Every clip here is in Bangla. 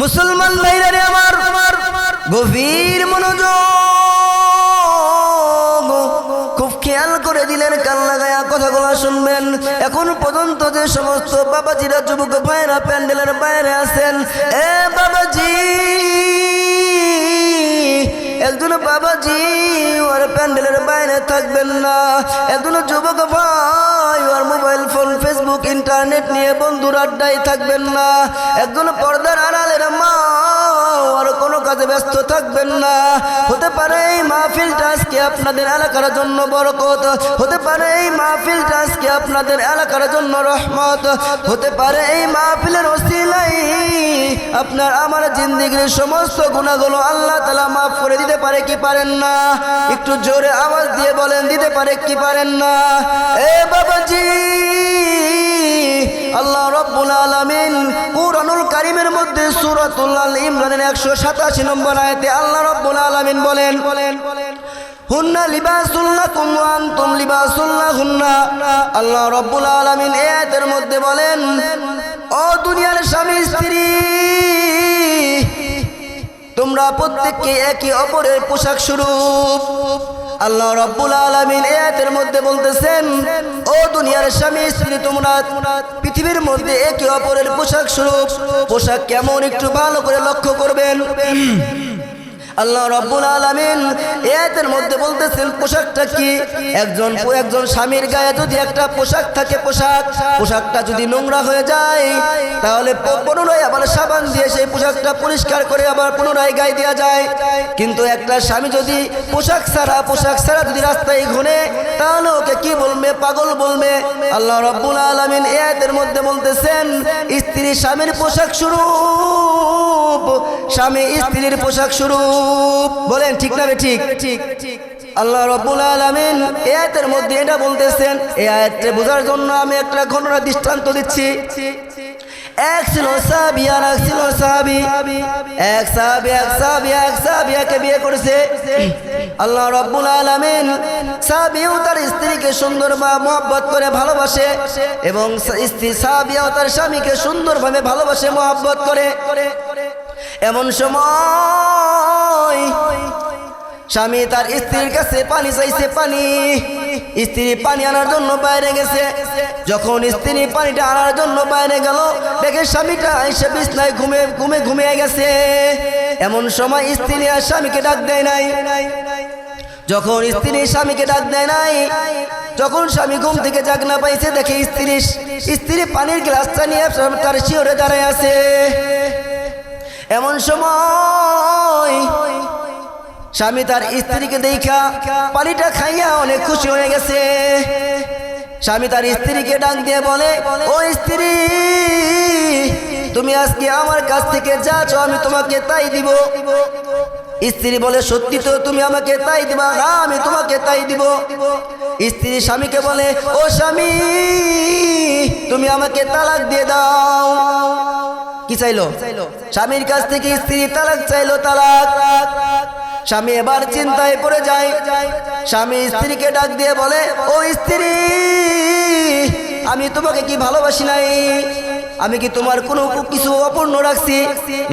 মুসলমান ভাইরা রে আমার, গভীর মনোযোগ। খুব খেয়াল করে দিলেন, কান লাগায়া কথাগুলো শুনবেন। এখন পর্যন্ত যে সমস্ত বাবাজিরা, যুবক ভাইরা প্যান্ডেলের বাইরে আছেন, এ বাবাজি, একজন বাবাজি প্যান্ডেলের বাইরে থাকবেন না। একজন যুবক ভাই আর মোবাইল ফোন, ফেসবুক, ইন্টারনেট নিয়ে বন্ধুর আড্ডায় থাকবেন না। একজন পর্দার আড়ালের মা আর কোনো কাজে ব্যস্ত থাকবেন না। হতে পারে এই মাহফিলটা আজকে আপনাদের এলাকার জন্য বরকত। হতে পারে এই মাহফিলটা আজকে আপনাদের এলাকার জন্য রহমত। হতে পারে এই মাহফিলের ওসিলাই আপনার আমার জিন্দিগির সমস্ত গুণাগুলো আল্লাহ তালা মাফ করে দিতে পারে কি পারেন না? একটু জোরে আওয়াজ দিয়ে বলেন, দিতে পারে কি পারেন না? এ বাবাজি! আল্লাহ রব্বুল আলামিন কুরআনুল কারিমের মধ্যে সূরাতুল ইমরানের 187 নম্বর আয়াতে আল্লাহ রব্বুল আলামিন বলেন বলেন বলেন হুন্না লিবাসুল লাকুম ওয়া আনতুম লিবাসুল লাহুন্না। আল্লাহ রব্বুল আলামিন আয়াতের মধ্যে বলেন, ও দুনিয়ার স্বামী, স্ত্রী, তোমরা প্রত্যেককে একে অপরের পোশাক স্বরূপ আল্লাহ রব্বুল আলমিন এতের মধ্যে বলতেছেন, ও দুনিয়ার স্বামী, স্ত্রী, তোমরা পৃথিবীর মধ্যে একে অপরের পোশাক স্বরূপ, পোশাক কেমন একটু ভালো করে লক্ষ্য করবেন। আল্লাহ রব্বুল আলমিন এতের মধ্যে বলতেছেন, পোশাকটা কি? একজন একজন স্বামীর গায়ে যদি একটা পোশাক থাকে, পোশাক, পোশাকটা যদি নোংরা হয়ে যায়, তাহলে পুনরায় আবার সাবান দিয়ে সেই পোশাকটা পরিষ্কার করে আবার পুনরায় গায়ে দেওয়া যায়। কিন্তু একটা স্বামী যদি পোশাক ছাড়া পোশাক ছাড়া যদি রাস্তায় ঘুরে, তাহলে ওকে কি বলবে? পাগল বলবে। আল্লাহ রব্বুল আলমিন এতের মধ্যে বলতেছেন স্ত্রী স্বামীর পোশাক স্বরূপ, স্বামী স্ত্রীর পোশাক স্বরূপ। বলেন, ঠিক না ঠিক ঠিক? আল্লাহ রব্বুল আলমিন এই আয়াতের মধ্যে এটা বলতেছেন, এই আয়াতটা বোঝার জন্য আমি একটা ঘটনা দৃষ্টান্ত দিচ্ছি। এক ছিল সাহাবি আর এক ছিল এক এক এক সাহাবিয়াকে বিয়ে করেছে। আল্লাহ রব্বুল আলামিন তার স্ত্রীকে সুন্দর বা মহব্বত করে ভালোবাসে এবং স্ত্রী তার স্বামীকে সুন্দরভাবে ভালোবাসে, মহব্বত করে। এমন সময় স্বামী তার স্ত্রীর কাছে পানি চাইছে পানি। স্ত্রী পানি আনার জন্য বাইরে গেছে। যখন স্ত্রী পানিটা আনার জন্য বাইরে গেল, দেখে স্বামীটা এসে বিছনায় ঘুমে ঘুমে, ঘুমিয়ে গেছে। এমন সময় স্ত্রী আর স্বামীকে ডাক দেয় নাই। যখন স্ত্রী স্বামীকে ডাক দেয় নাই, যখন স্বামী ঘুম থেকে জাগ না পাইছে, দেখে স্ত্রী স্ত্রী পানির গ্লাসটা নিয়ে তার শিওরে দাঁড়ায় আছে। এমন সময় স্বামী তার স্ত্রীকে দেখা পানিটা খাইয়া অনেক খুশি হয়ে গেছে। স্বামী তার স্ত্রীকে ডাক দিয়ে বলে, ও স্ত্রী, তুমি আজকে আমার কাছ থেকে যা চাও আমি তোমাকে তাই দিব। স্ত্রী বলে, সত্যি তো তুমি আমাকে তাই দিবা হ্যাঁ আমি তোমাকে তাই দিব। স্ত্রী স্বামীকে বলে, ও স্বামী, তুমি আমাকে তালাক দিয়ে দাও। কি চাইলো? স্বামীর কাছ থেকে স্ত্রী তালাক চাইলো, তালাক। স্বামী এবার চিন্তায় পড়ে যায়। স্বামী স্ত্রীকে ডাক দিয়ে বলে, ও স্ত্রী, আমি তোমাকে কি ভালোবাসি নাই? আমি কি তোমার কোনো কিছু অপূর্ণ রাখছি?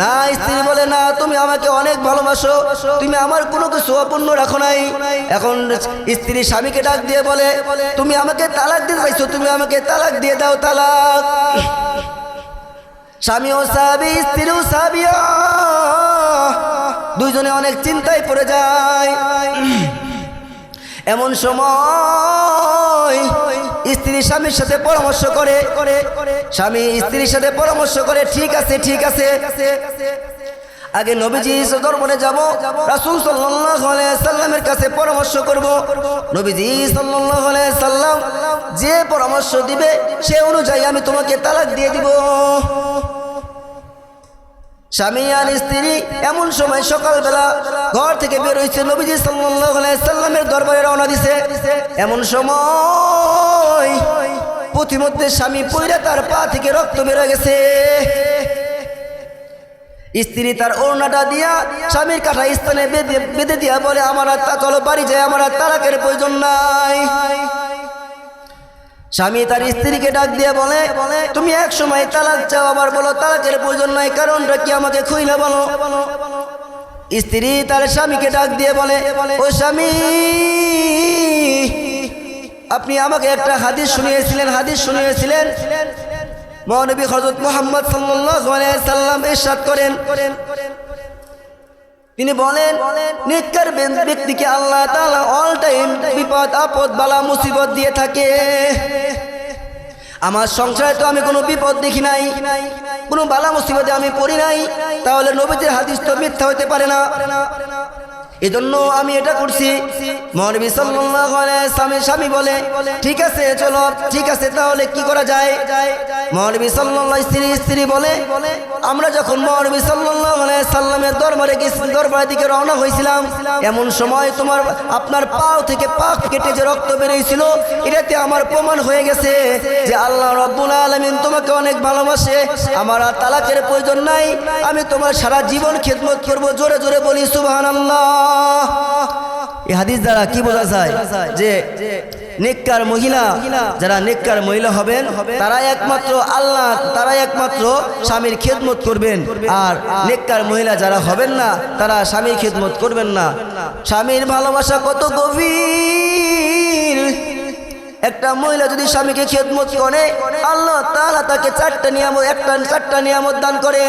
না, স্ত্রী বলে, না, তুমি আমাকে অনেক ভালোবাসো। তুমি আমার কোনো কিছু অপূর্ণ রাখো নাই। এখন স্ত্রী স্বামীকে ডাক দিয়ে বলে, তুমি আমাকে তালাক দিতে চাইছো তুমি আমাকে তালাক দিয়ে দাও, তালাক। স্বামীও সাবি স্ত্রীও সাবিয়া দুইজনে অনেক চিন্তায় পড়ে যায়। এমন সময় স্ত্রী স্বামীর সাথে পরামর্শ করে, স্বামী স্ত্রীর সাথে পরামর্শ করে, ঠিক আছে ঠিক আছে। আগে নবীজি দরবারে যাব, রাসূল সাল্লাল্লাহু সাল্লামের কাছে পরামর্শ করব। নবীজি সাল্লাম যে পরামর্শ দিবে, সে অনুযায়ী আমি তোমাকে তালাক দিয়ে দিব। স্বামী আর স্ত্রী এমন সময় সকালবেলা ঘর থেকে বের হয়েছে নবীজি সাল্লামের দরবারে রওনা দিছে। এমন সময় পথিমধ্যে স্বামী পইরা তার পা থেকে রক্ত বের গেছে। স্ত্রী তার ওড়নাটা দিয়া স্বামীর কাঠা স্থানে বেঁধে বেঁধে দিয়া বলে, আমার চলো, বাড়ি যায় আমার আর তালাকের প্রয়োজন নাই। স্বামী তার স্ত্রীকে ডাক দিয়ে বলে, তুমি এক সময় তালাক চাও, আবার বলো তালাকের প্রয়োজন নাই, কারণটা কি আমাকে খুইলে বলো? স্ত্রী তার স্বামীকে ডাক দিয়ে বলে, ও স্বামী, আপনি আমাকে একটা হাদিস শুনিয়েছিলেন হাদিস শুনিয়েছিলেন? মহানবী হজরত মোহাম্মদ সাল্লাম ইরশাদ করেন। তিনি বলেন নিকার ব্যক্তিকে আল্লাহ তালা অল টাইম বিপদ, আপদ, বালা, মুসিবত দিয়ে থাকে। আমার সংসারে তো আমি কোনো বিপদ দেখি নাই, কোনো বালা, মুসিবতে আমি পড়ি নাই। তাহলে নবীদের হাদিস তো মিথ্যা হতে পারে না। এজন্য আমি এটা করছি। মহানবী সাল্লামের স্বামী বলে, ঠিক আছে, চলো, ঠিক আছে, তাহলে কি করা যায়? মহানবী সাল্লাল্লাহু স্ত্রী স্ত্রী বলে, আমরা যখন মহানবী আলাইহি সাল্লামের দরবারে দরবারের দিকে রওনা হয়েছিলাম, এমন সময় তোমার, আপনার পাও থেকে পাক কেটে যে রক্ত বেরিয়েছিল, এটাতে আমার প্রমাণ হয়ে গেছে যে আল্লাহ রব্বুল আলামিন তোমাকে অনেক ভালোবাসে। আমার আর তালাকের প্রয়োজন নাই। আমি তোমার সারা জীবন খেদমত করব, জোরে জোরে বলি, সুবহানাল্লাহ। এই হাদিস দ্বারা কি বোঝা যায় যে নেককার মহিলা যারা নেককার মহিলা হবেন তারা একমাত্র আল্লাহ তারা একমাত্র স্বামীর খেদমত করবেন। আর নেককার মহিলা যারা হবেন না, তারা স্বামীর খেদমত করবেন না। স্বামীর ভালোবাসা কত গভীর। একটা মহিলা যদি স্বামীকে খেদমত করে, আল্লাহ তাআলা তাকে চারটা নিয়ামত, একটা চারটা নিয়ামত দান করে।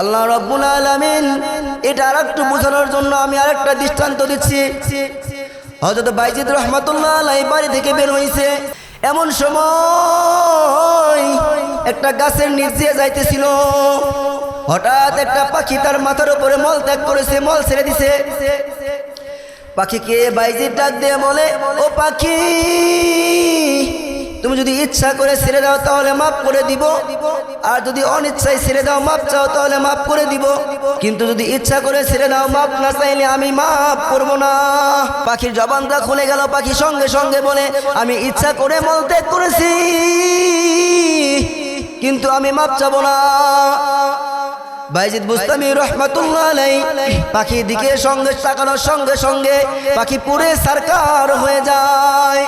আল্লাহ রব্বুল আলামিন এটা আর একটু বোঝানোর জন্য আমি আরেকটা দৃষ্টান্ত দিচ্ছি। হযরত বাইজিদ রহমাতুল্লাহ আলাইহি বাড়ি থেকে বের হইছে। এমন সময় একটা গাছের নিচ যাইতেছিল। হঠাৎ একটা পাখি তার মাথার উপরে মল ত্যাগ করেছে, মল ছেড়ে দিছে। পাখিকে বাইজির ডাক দিয়ে বলে, ও পাখি, তুমি যদি ইচ্ছা করে ছেড়ে দাও তাহলে মাফ করে দিব দিব। আর যদি অনিচ্ছায় ছেড়ে দাও, মাপ চাও, তাহলে মাফ করে দিব। কিন্তু যদি ইচ্ছা করে ছেড়ে দাও, মাপ না চাইলে আমি মাফ করব না। পাখির জবানটা খুলে গেল, পাখি সঙ্গে সঙ্গে বলে, আমি ইচ্ছা করে মল ত্যাগ করেছি, কিন্তু আমি মাপ চাবো না। বাইজিদ বুস্তামি রহমাতুল্লাহ আলাই পাখি দিকে সঙ্গে তাকানোর সঙ্গে সঙ্গে পাখি পুরে সরকার হয়ে যায়।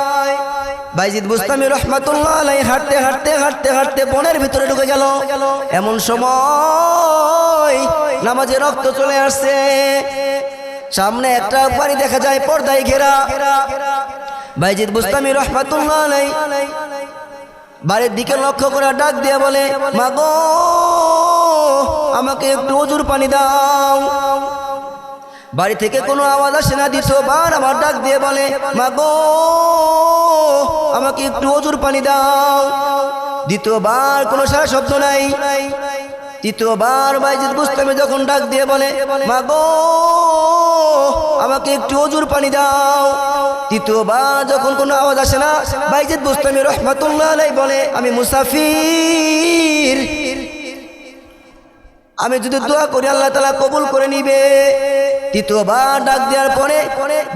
বাইজিদ বুস্তামি রহমাতুল্লাহ আলাই হাঁটতে হাঁটতে হাঁটতে হাঁটতে বনের ভিতরে ঢুকে গেল। এমন সময় নামাজে রক্ত চলে আসছে। সামনে একটা বাড়ি দেখা যায়, পর্দায় ঘেরা। বাইজিদ বুস্তামি রহমাতুল্লাহ আলাই বাড়ির দিকে লক্ষ্য করে ডাক দিয়ে বলে, মাগো, আমাকে একটু অজুর পানি দাও। বাড়ি থেকে কোনো আওয়াজ আসে না দ্বিতীয়বার আমার ডাক দিয়ে বলে, মাগো, আমাকে একটু অজুর পানি দাও। দ্বিতীয়বার কোনো সারা শব্দ নাই। তৃতীয়বার বাইজিদ বুঝতামে যখন ডাক দিয়ে বলে, মাগো, আমাকে একটু অজুর পানি দাও। তৃতীয়বার যখন কোনো আওয়াজ আসে না, বাইজিদ বুস্তামি রহমাতুল্লাহ আলাই বলে, আমি মুসাফির। আমি যদি দোয়া করি, আল্লাহ তালা কবুল করে নিবে। তৃতীয়বার ডাক দেওয়ার পরে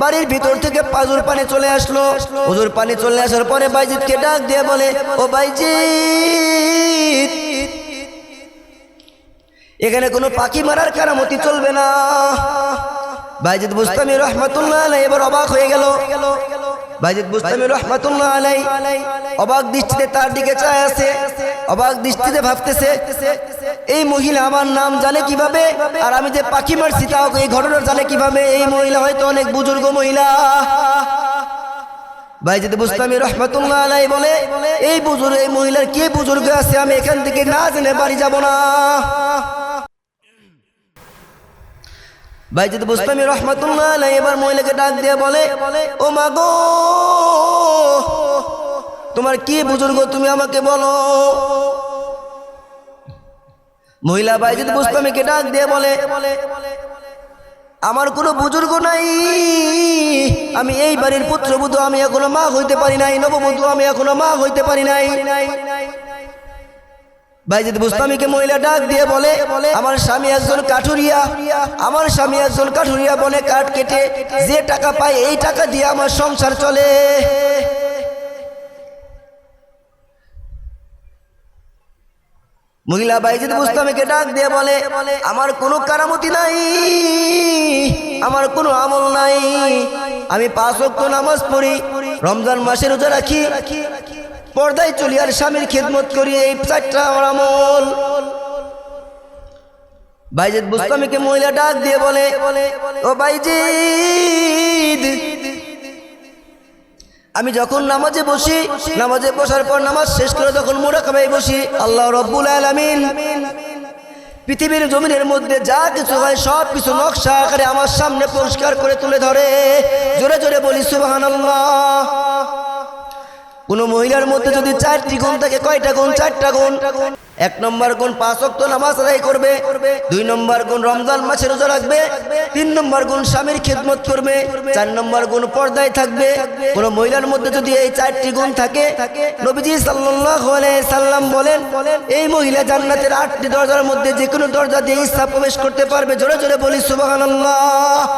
বাড়ির ভিতর থেকে পাজুর পানি চলে আসলো। হজুর পানি চলে আসার পরে বাইজিৎকে ডাক দিয়ে বলে, ও বাইজিৎ এখানে কোনো পাখি মারার কারামতি চলবে না। বাইজিৎ বুস্তামি রহমাতুল্লাহ এবার অবাক হয়ে গেল। বাইজিদ বুস্তামি রহমাতুল্লাহ আলাই, অবাক দৃষ্টিতে তার দিকে চায় আছে, অবাক দৃষ্টিতে ভাবতেছে, এই মহিলা আমার নাম জানে কীভাবে? আর আমি যে পাখি মারছি তাও এই ঘটনা জানে কীভাবে? এই মহিলা হয়তো অনেক বুজুর্গ মহিলা। বাইজিদ বুস্তামি রহমাতুল্লাহ আলাই বলে, এই বুজুর্গ এই মহিলার কে বুজুর্গ আছে? আমি এখান থেকে না জেনে বাড়ি যাব না। বাইজিদ বুস্তামি রহমাতুল্লাহ আলাই এবার মহিলাকে ডাক দিয়ে বলে, ও মা গো, তোমার কি বুজুর্গ তুমি আমাকে বলো? মহিলা বাইজিদ বুস্তামিকে ডাক দিয়ে বলে, আমার কোনো বুজুর্গ নাই, আমি এই বাড়ির পুত্রবধূ আমি এখনও মা হইতে পারি নাই, নববধূ আমি এখনও মা হইতে পারি নাই। বাইজিদ বুস্তামিকে মহিলা ডাক দিয়ে বলে, আমার স্বামী একজন কাঠুরিয়া। আমার স্বামী একজন কাঠুরিয়া বনে কাঠ কেটে যে টাকা পায় এই টাকা দিয়ে আমার সংসার চলে। মহিলা বাইজিদ বুস্তামিকে ডাক দিয়ে বলে, আমার কোনো কারামতি নাই, আমার কোনো আমল নাই। আমি পাঁচ ওয়াক্ত নামাজ পড়ি, রমজান মাসে রোজা রাখি পর্দায় চলি আর স্বামীর খেদমত করি এই চারটা আমার আমল। বাইজিদ বুস্তামিকে মহিলা ডাক দিয়ে বলে, ও বাইজিদ, আমি যখন নামাজে বসি, নামাজে বসার পর নামাজ শেষ করে যখন মোড়া খাবাই বসি, আল্লাহ রব্বুল আলামিন পৃথিবীর জমিনের মধ্যে যা কিছু হয়, সব কিছু নকশা আকারে আমার সামনে পরিষ্কার করে তুলে ধরে। জোরে জোরে বলি সুবাহান কোন মহিলার মধ্যে যদি চারটি গুণ থাকে, কয়টা গুণ? চারটা গুণ। এক নম্বর গুণ পাঁচ অক্ট নামাজ আদায় করবে। দুই নম্বর গুণ রমজান মাসে রোজা রাখবে। তিন নম্বর গুণ স্বামীর খেদমত করবে। চার নম্বর গুণ পর্দায় থাকবে। কোন মহিলার মধ্যে যদি এই চারটি গুণ থাকে, নবীজি সাল্লাম বলেন, এই মহিলা জান্নাতের আটটি দরজার মধ্যে যে কোনো দরজা দিয়ে ইচ্ছা প্রবেশ করতে পারবে। জোরে জোরে বলি, সুবহানাল্লাহ।